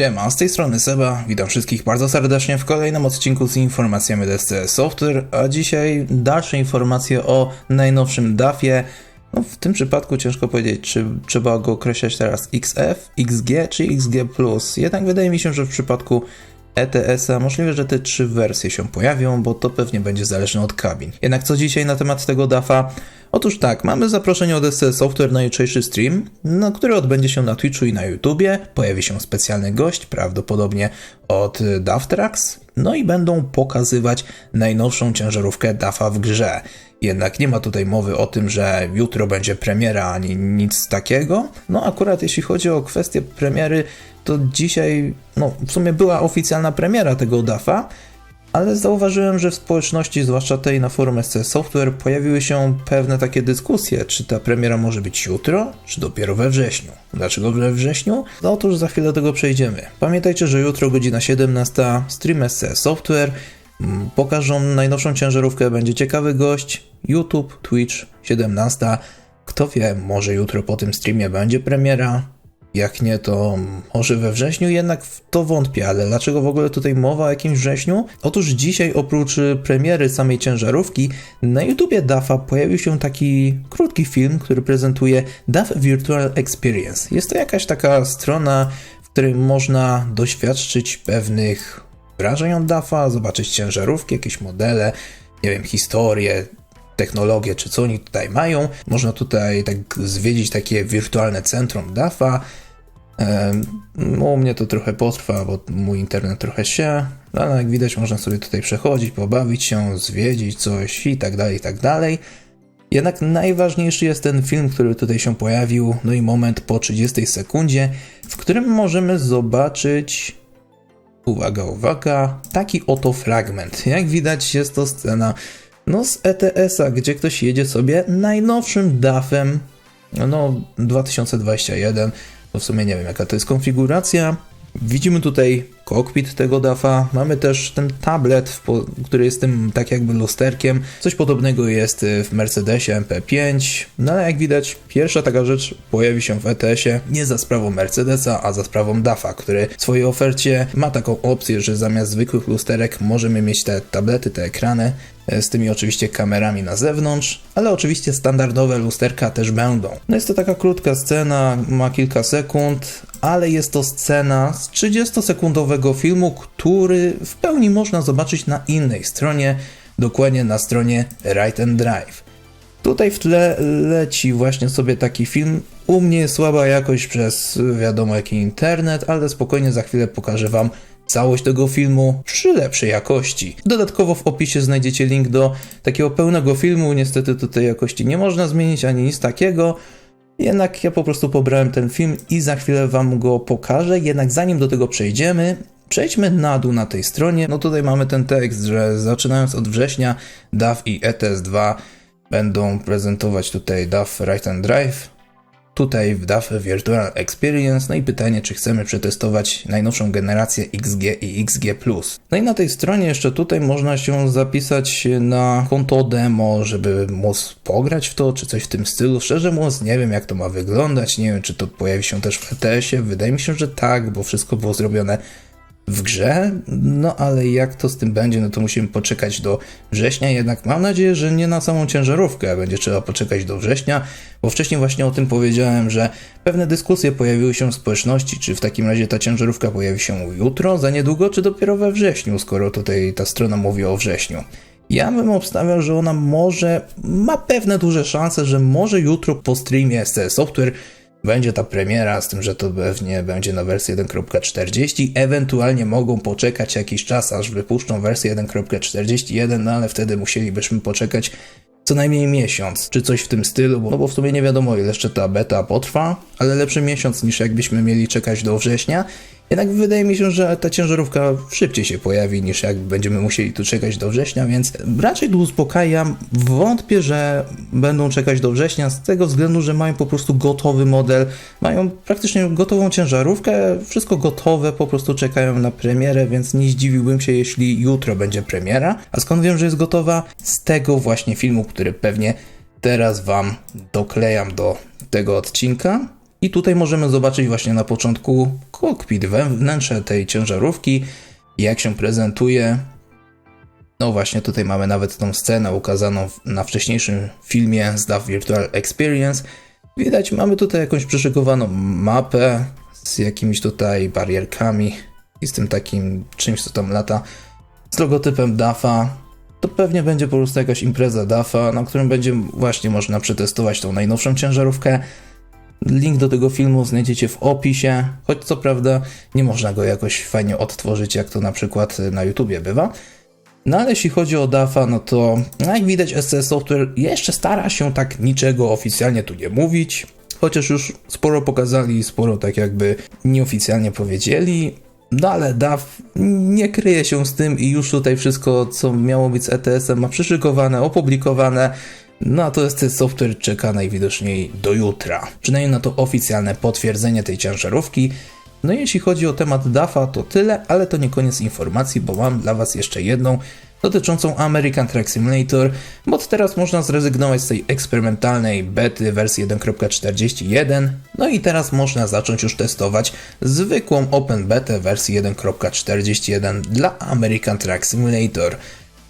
Siema, z tej strony Seba, witam wszystkich bardzo serdecznie w kolejnym odcinku z informacjami od SCS Software, a dzisiaj dalsze informacje o najnowszym DAFie. No, w tym przypadku ciężko powiedzieć, czy trzeba go określać teraz XF, XG czy XG+. Jednak wydaje mi się, że w przypadku ETS-a możliwe, że te trzy wersje się pojawią, bo to pewnie będzie zależne od kabin. Jednak co dzisiaj na temat tego DAFa? Otóż tak, mamy zaproszenie od SC Software na jutrzejszy stream, no, który odbędzie się na Twitchu i na YouTubie. Pojawi się specjalny gość, prawdopodobnie od y, Daftrax, no i będą pokazywać najnowszą ciężarówkę DAFa w grze. Jednak nie ma tutaj mowy o tym, że jutro będzie premiera ani nic takiego. No akurat jeśli chodzi o kwestię premiery, to dzisiaj, no w sumie była oficjalna premiera tego DAFa, ale zauważyłem, że w społeczności, zwłaszcza tej na forum SC Software, pojawiły się pewne takie dyskusje, czy ta premiera może być jutro, czy dopiero we wrześniu. Dlaczego we wrześniu? No otóż za chwilę do tego przejdziemy. Pamiętajcie, że jutro godzina 17, stream SC Software, mm, pokażą najnowszą ciężarówkę, będzie ciekawy gość, YouTube, Twitch, 17. Kto wie, może jutro po tym streamie będzie premiera, jak nie, to może we wrześniu, jednak w to wątpię, ale dlaczego w ogóle tutaj mowa o jakimś wrześniu? Otóż dzisiaj oprócz premiery samej ciężarówki, na YouTubie DAFa pojawił się taki krótki film, który prezentuje DAF Virtual Experience. Jest to jakaś taka strona, w której można doświadczyć pewnych wrażeń od DAFa, zobaczyć ciężarówki, jakieś modele, nie wiem, historię, technologię, czy co oni tutaj mają. Można tutaj tak zwiedzić takie wirtualne centrum DAFA. No, u mnie to trochę potrwa, bo mój internet trochę się, no, ale jak widać można sobie tutaj przechodzić, pobawić się, zwiedzić coś i tak dalej, i tak dalej. Jednak najważniejszy jest ten film, który tutaj się pojawił, no i moment po 30 sekundzie, w którym możemy zobaczyć, uwaga, uwaga, taki oto fragment. Jak widać jest to scena no z ETS-a, gdzie ktoś jedzie sobie najnowszym DAF-em, no 2021, bo w sumie nie wiem jaka to jest konfiguracja. Widzimy tutaj kokpit tego DAFa, mamy też ten tablet, który jest tym tak jakby lusterkiem. Coś podobnego jest w Mercedesie MP5, no ale jak widać pierwsza taka rzecz pojawi się w ETS-ie nie za sprawą Mercedesa, a za sprawą DAFa, który w swojej ofercie ma taką opcję, że zamiast zwykłych lusterek możemy mieć te tablety, te ekrany, z tymi oczywiście kamerami na zewnątrz, ale oczywiście standardowe lusterka też będą. No jest to taka krótka scena, ma kilka sekund, ale jest to scena z 30-sekundowego filmu, który w pełni można zobaczyć na innej stronie, dokładnie na stronie Right and Drive. Tutaj w tle leci właśnie sobie taki film. U mnie słaba jakość przez wiadomo jaki internet, ale spokojnie za chwilę pokażę Wam całość tego filmu przy lepszej jakości. Dodatkowo w opisie znajdziecie link do takiego pełnego filmu. Niestety tutaj jakości nie można zmienić ani nic takiego. Jednak ja po prostu pobrałem ten film i za chwilę Wam go pokażę. Jednak zanim do tego przejdziemy, Przejdźmy na dół na tej stronie. No tutaj mamy ten tekst, że zaczynając od września DAF i ETS2 będą prezentować tutaj DAF Right and Drive, tutaj w DAF Virtual Experience. No i pytanie, czy chcemy przetestować najnowszą generację XG i XG+. No i na tej stronie jeszcze tutaj można się zapisać na konto demo, żeby móc pograć w to, czy coś w tym stylu. Szczerze mówiąc, nie wiem jak to ma wyglądać, nie wiem czy to pojawi się też w ETS-ie. Wydaje mi się, że tak, bo wszystko było zrobione w grze, no ale jak to z tym będzie, no to musimy poczekać do września, jednak mam nadzieję, że nie na samą ciężarówkę będzie trzeba poczekać do września, bo wcześniej właśnie o tym powiedziałem, że pewne dyskusje pojawiły się w społeczności, czy w takim razie ta ciężarówka pojawi się jutro, za niedługo, czy dopiero we wrześniu, skoro tutaj ta strona mówi o wrześniu. Ja bym obstawiał, że ona może, ma pewne duże szanse, że może jutro po streamie SC Software będzie ta premiera, z tym, że to pewnie będzie na wersję 1.40. Ewentualnie mogą poczekać jakiś czas, aż wypuszczą wersję 1.41, no ale wtedy musielibyśmy poczekać co najmniej miesiąc, czy coś w tym stylu, bo, no bo w sumie nie wiadomo ile jeszcze ta beta potrwa, ale lepszy miesiąc niż jakbyśmy mieli czekać do września. Jednak wydaje mi się, że ta ciężarówka szybciej się pojawi niż jak będziemy musieli tu czekać do września, więc raczej tu uspokajam. Wątpię, że będą czekać do września z tego względu, że mają po prostu gotowy model, mają praktycznie gotową ciężarówkę, wszystko gotowe, po prostu czekają na premierę, więc nie zdziwiłbym się, jeśli jutro będzie premiera. A skąd wiem, że jest gotowa? Z tego właśnie filmu, który pewnie teraz Wam doklejam do tego odcinka. I tutaj możemy zobaczyć właśnie na początku kokpit, wewnętrze tej ciężarówki, jak się prezentuje. No właśnie, tutaj mamy nawet tą scenę ukazaną na wcześniejszym filmie z DAF Virtual Experience. Widać, mamy tutaj jakąś przyszykowaną mapę z jakimiś tutaj barierkami i z tym takim czymś, co tam lata, z logotypem DAFa. To pewnie będzie po prostu jakaś impreza DAFa, na którym będzie właśnie można przetestować tą najnowszą ciężarówkę. Link do tego filmu znajdziecie w opisie, choć co prawda nie można go jakoś fajnie odtworzyć, jak to na przykład na YouTubie bywa. No ale jeśli chodzi o DAFA, no to no jak widać SC Software jeszcze stara się tak niczego oficjalnie tu nie mówić, chociaż już sporo pokazali, sporo tak jakby nieoficjalnie powiedzieli, no ale DAF nie kryje się z tym i już tutaj wszystko, co miało być z ETS-em ma przyszykowane, opublikowane, no a to SC Software czeka najwidoczniej do jutra, przynajmniej na to oficjalne potwierdzenie tej ciężarówki, no i jeśli chodzi o temat DAFA, to tyle, ale to nie koniec informacji, bo mam dla Was jeszcze jedną dotyczącą American Truck Simulator, bo teraz można zrezygnować z tej eksperymentalnej bety wersji 1.41, no i teraz można zacząć już testować zwykłą Open Betę wersji 1.41 dla American Truck Simulator.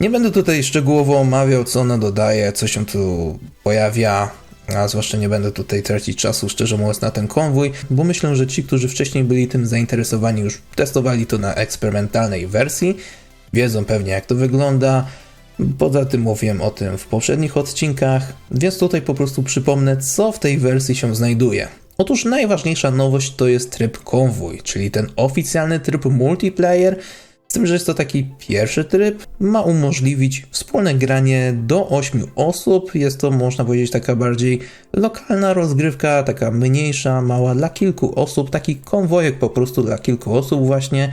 Nie będę tutaj szczegółowo omawiał, co ona dodaje, co się tu pojawia, a zwłaszcza nie będę tutaj tracić czasu, szczerze mówiąc, na ten konwój, bo myślę, że ci, którzy wcześniej byli tym zainteresowani, już testowali to na eksperymentalnej wersji, wiedzą pewnie jak to wygląda. Poza tym mówiłem o tym w poprzednich odcinkach, więc tutaj po prostu przypomnę, co w tej wersji się znajduje. Otóż najważniejsza nowość to jest tryb konwój, czyli ten oficjalny tryb multiplayer, z tym, że jest to taki pierwszy tryb, ma umożliwić wspólne granie do 8 osób. Jest to, można powiedzieć, taka bardziej lokalna rozgrywka, taka mniejsza, mała dla kilku osób, taki konwojek po prostu dla kilku osób właśnie.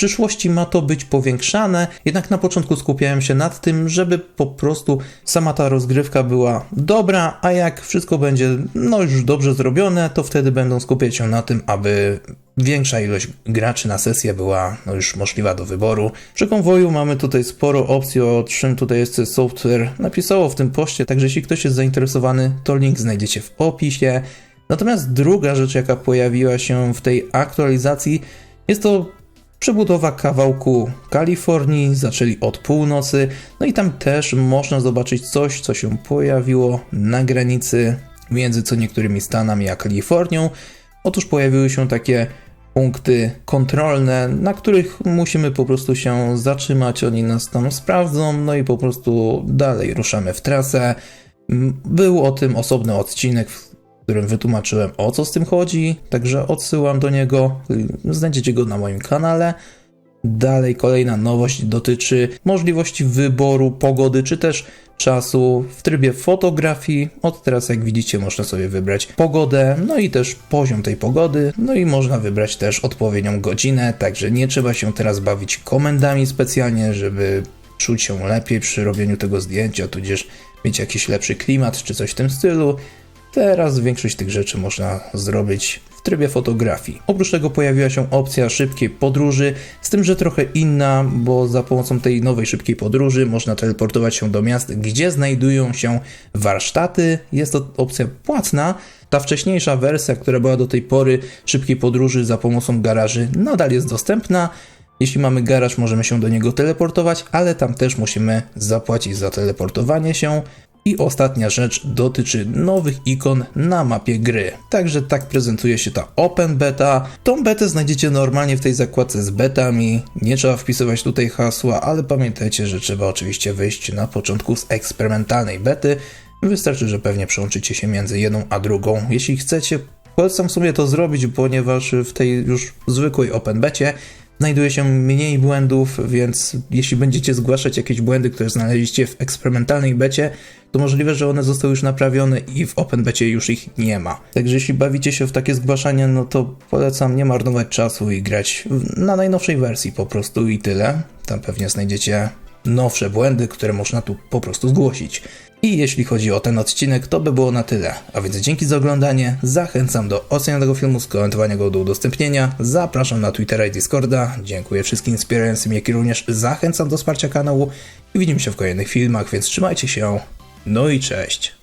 Przyszłości ma to być powiększane, jednak na początku skupiałem się nad tym, żeby po prostu sama ta rozgrywka była dobra, a jak wszystko będzie no już dobrze zrobione, to wtedy będą skupiać się na tym, aby większa ilość graczy na sesję była no, już możliwa do wyboru. Przy konwoju mamy tutaj sporo opcji, o czym tutaj jest software napisało w tym poście, także jeśli ktoś jest zainteresowany, to link znajdziecie w opisie. Natomiast druga rzecz, jaka pojawiła się w tej aktualizacji, jest to przebudowa kawałku Kalifornii, zaczęli od północy, no i tam też można zobaczyć coś, co się pojawiło na granicy między co niektórymi stanami a Kalifornią. Otóż pojawiły się takie punkty kontrolne, na których musimy po prostu się zatrzymać, oni nas tam sprawdzą, no i po prostu dalej ruszamy w trasę. Był o tym osobny odcinek, w którym wytłumaczyłem o co z tym chodzi, także odsyłam do niego, znajdziecie go na moim kanale. Dalej kolejna nowość dotyczy możliwości wyboru pogody czy też czasu w trybie fotografii. Od teraz jak widzicie można sobie wybrać pogodę, no i też poziom tej pogody, no i można wybrać też odpowiednią godzinę, także nie trzeba się teraz bawić komendami specjalnie, żeby czuć się lepiej przy robieniu tego zdjęcia, tudzież mieć jakiś lepszy klimat czy coś w tym stylu. Teraz większość tych rzeczy można zrobić w trybie fotografii. Oprócz tego pojawiła się opcja szybkiej podróży, z tym, że trochę inna, bo za pomocą tej nowej szybkiej podróży można teleportować się do miast, gdzie znajdują się warsztaty. Jest to opcja płatna. Ta wcześniejsza wersja, która była do tej pory szybkiej podróży za pomocą garaży, nadal jest dostępna. Jeśli mamy garaż, możemy się do niego teleportować, ale tam też musimy zapłacić za teleportowanie się. I ostatnia rzecz dotyczy nowych ikon na mapie gry. Także tak prezentuje się ta Open Beta. Tą betę znajdziecie normalnie w tej zakładce z betami. Nie trzeba wpisywać tutaj hasła, ale pamiętajcie, że trzeba oczywiście wyjść na początku z eksperymentalnej bety. Wystarczy, że pewnie przełączycie się między jedną a drugą. Jeśli chcecie, polecam sobie to zrobić, ponieważ w tej już zwykłej Open Becie znajduje się mniej błędów, więc jeśli będziecie zgłaszać jakieś błędy, które znaleźliście w eksperymentalnej becie, to możliwe, że one zostały już naprawione i w Open Becie już ich nie ma. Także jeśli bawicie się w takie zgłaszanie, no to polecam nie marnować czasu i grać na najnowszej wersji po prostu i tyle. Tam pewnie znajdziecie nowsze błędy, które można tu po prostu zgłosić. I jeśli chodzi o ten odcinek, to by było na tyle. A więc dzięki za oglądanie, zachęcam do oceny tego filmu, skomentowania go do udostępnienia, zapraszam na Twittera i Discorda, dziękuję wszystkim wspierającym, jak i również zachęcam do wsparcia kanału i widzimy się w kolejnych filmach, więc trzymajcie się, no i cześć!